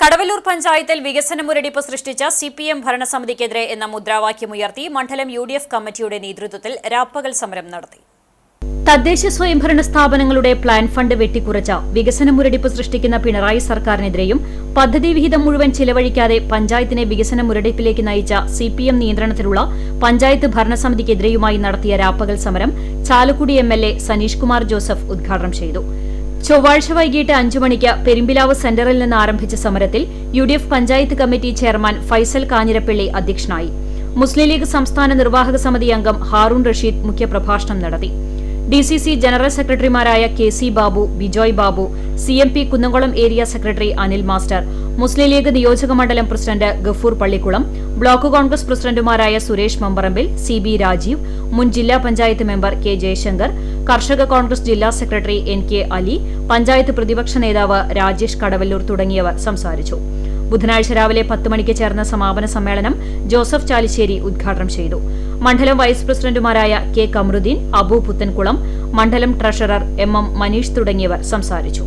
കടവല്ലൂർ പഞ്ചായത്തിൽ വികസന മുരടിപ്പ് സൃഷ്ടിച്ച സി പി എം ഭരണസമിതിക്കെതിരെ എന്ന മുദ്രാവാക്യമുയർത്തി മണ്ഡലം യു ഡി എഫ് കമ്മിറ്റിയുടെ നേതൃത്വത്തിൽ രാപ്പകൽ സമരം നടത്തി. തദ്ദേശ സ്വയംഭരണ സ്ഥാപനങ്ങളുടെ പ്ലാൻ ഫണ്ട് വെട്ടിക്കുറച്ച വികസന മുരടിപ്പ് സൃഷ്ടിക്കുന്ന പിണറായി സർക്കാരിനെതിരെയും പദ്ധതി വിഹിതം മുഴുവൻ ചിലവഴിക്കാതെ പഞ്ചായത്തിനെ വികസന മുരടിപ്പിലേക്ക് നയിച്ച സി പി എം നിയന്ത്രണത്തിലുള്ള പഞ്ചായത്ത് ഭരണസമിതിക്കെതിരെയുമായി നടത്തിയ രാപ്പകൽ സമരം Chalakudy M L A Saneesh Kumar Joseph ഉദ്ഘാടനം ചെയ്തു. ചൊവ്വാഴ്ച വൈകിട്ട് അഞ്ചു മണിക്ക് പെരുമ്പിലാവ് സെന്ററിൽ നിന്ന് ആരംഭിച്ച സമരത്തിൽ U D F panchayat committee chairman Faisal Kanjirappally അധ്യക്ഷനായി. മുസ്ലിം ലീഗ് സംസ്ഥാന നിർവാഹക സമിതി അംഗം ഹാറൂൺ റഷീദ് മുഖ്യപ്രഭാഷണം നടത്തി. ഡി സി സി ജനറൽ സെക്രട്ടറിമാരായ K C Babu Bijoy Babu C M P Kunnamkulam area secretary Anil master Muslim League നിയോജക മണ്ഡലം പ്രസിഡന്റ് ഗഫൂർ പള്ളിക്കുളം ബ്ലോക്ക് കോൺഗ്രസ് പ്രസിഡന്റുമാരായ സുരേഷ് മമ്പറമ്പിൽ സി ബി രാജീവ് മുൻ ജില്ലാ പഞ്ചായത്ത് മെമ്പർ കെ ജയശങ്കർ കർഷക കോൺഗ്രസ് ജില്ലാ secretary N K Ali panchayat പ്രതിപക്ഷ നേതാവ് രാജേഷ് കടവല്ലൂർ തുടങ്ങിയവർ സംസാരിച്ചു. ബുധനാഴ്ച രാവിലെ പത്ത് മണിക്ക് ചേർന്ന സമാപന സമ്മേളനം ജോസഫ് ചാലിശ്ശേരി ഉദ്ഘാടനം ചെയ്തു. മണ്ഡലം വൈസ് പ്രസിഡന്റുമാരായ കെ കമറുദ്ദീൻ അബു പുത്തൻകുളം മണ്ഡലം ട്രഷറർ എം എം മനീഷ് തുടങ്ങിയവർ സംസാരിച്ചു.